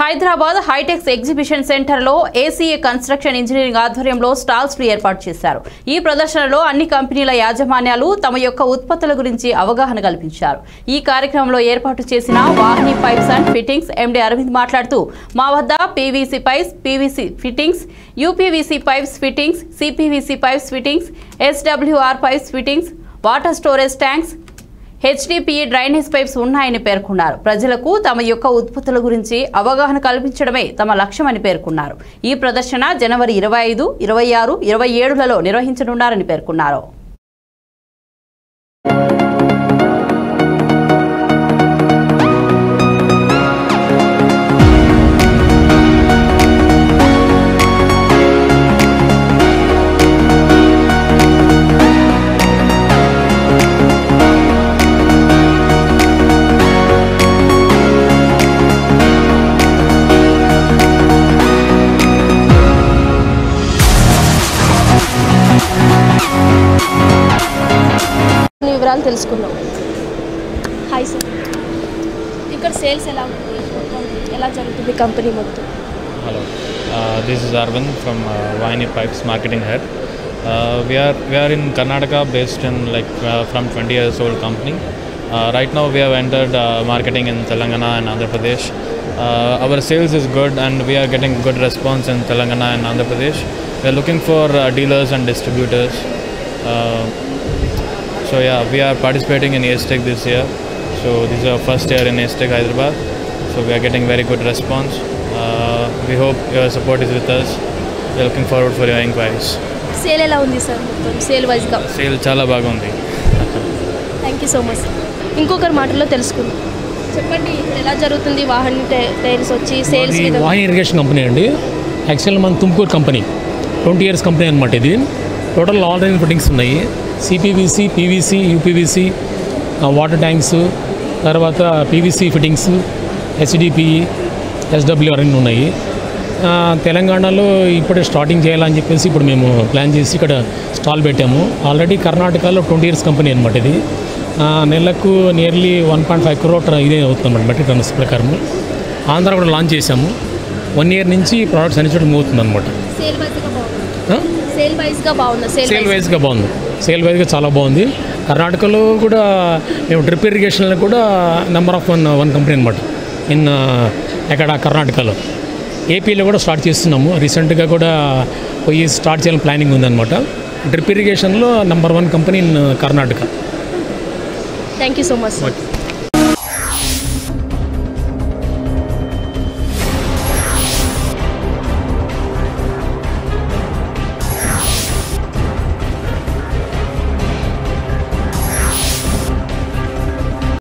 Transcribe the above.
Hyderabad HITEX exhibition సెంటర్లో ACA construction engineering ఆధ్వర్యంలో స్టాల్స్ను ఏర్పాటు చేశారు. ఈ ప్రదర్శనలో అన్ని కంపెనీల యాజమాన్యాలు తమ యొక్క ఉత్పత్తుల గురించి అవగాహన కల్పించారు. ఈ కార్యక్రమంలో ఏర్పాటు చేసిన Vahini pipes and fittings MD Aravind మాట్లాడుతూ మా వద్ద PVC pipes PVC fittings UPVC pipes fittings CPVC pipes fittings SWR pipes fittings water storage tanks HDPE drainage pipes ఉన్నాయని పేర్కొన్నారు. ప్రజలకు తమ యొక్క ఉత్పత్తుల గురించి అవగాహన కల్పించడమే తమ లక్ష్యమని పేర్కొన్నారు. ఈ ప్రదర్శన జనవరి ఇరవై ఐదు ఇరవై ఆరు ఇరవై ఏడులలో నిర్వహించనున్నారని పేర్కొన్నారు. వివరాలు తెలుసుకుందాం హాయ్ సార్ ఇక్కడ సేల్స్ ఎలా ఉంది మొత్తం ఎలా జరుగుతుంది కంపెనీ మొత్తం Hello, uh, this is Arvind from uh, Vayani Pipes Marketing Head. Uh, we are we are in Karnataka, based in like uh, from 20 years old company. Uh, right now, we have entered uh, marketing in Telangana and Andhra Pradesh. Uh, our sales is good, and we are getting good response in Telangana and Andhra Pradesh. We are looking for uh, dealers and distributors. Uh, so ya we're participating in Estec this year so this our first year in Estec Hyderabad so we're getting very good response we hope your support is with us looking forward for your enquiries sale ఎలా ఉంది sir sale వైజ్గా sale చాలా బాగుంది thank you so much ఇంకొకరి మాటల్లో తెలుసుకుందాం. చెప్పండి ఎలా జరుగుతుంది వాహన టైర్స్ వచ్చి సేల్స్ వాహన ఇరిగేషన్ కంపెనీ అండి. యాక్చువల్ మన Tumkur company. Twenty years company అనమాట ఇది. టోటల్ ఆల్ రైన్ ఫిట్టింగ్స్ ఉన్నాయి. CPVC PVC UPVC water tanks తర్వాత పీవీసీ ఫిట్టింగ్స్ హెచ్డిపిఈ ఎస్డబ్ల్యూఆర్ అన్నీ ఉన్నాయి. తెలంగాణలో ఇప్పుడే స్టార్టింగ్ చేయాలని చెప్పేసి ఇప్పుడు మేము ప్లాన్ చేసి ఇక్కడ స్టాల్ పెట్టాము. ఆల్రెడీ కర్ణాటకలో ట్వంటీ ఇయర్స్ కంపెనీ అనమాట ఇది. నెలకు nearly one point five crore ఇదే అవుతుందన్నమాట మెట్రిక్ టన్స్ ప్రకారం ఆంధ్ర కూడా లాంచ్ చేశాము. వన్ ఇయర్ నుంచి ప్రోడక్ట్స్ అన్ని చోట మూవ్ అవుతుంది అనమాట సేల్ వైజ్గా బాగుంది? సేల్ వైజ్గా బాగుందా. సేల్ వైజ్గా చాలా బాగుంది. కర్ణాటకలో కూడా మేము డ్రిప్ ఇరిగేషన్లో కూడా number of one one company అనమాట ఇన్ ఎక్కడ? కర్ణాటకలో. ఏపీలో కూడా స్టార్ట్ చేస్తున్నాము. రీసెంట్గా కూడా పోయి స్టార్ట్ చేయాలని ప్లానింగ్ ఉందన్నమాట. Drip ఇరిగేషన్లో number one company in Karnataka. Thank you so much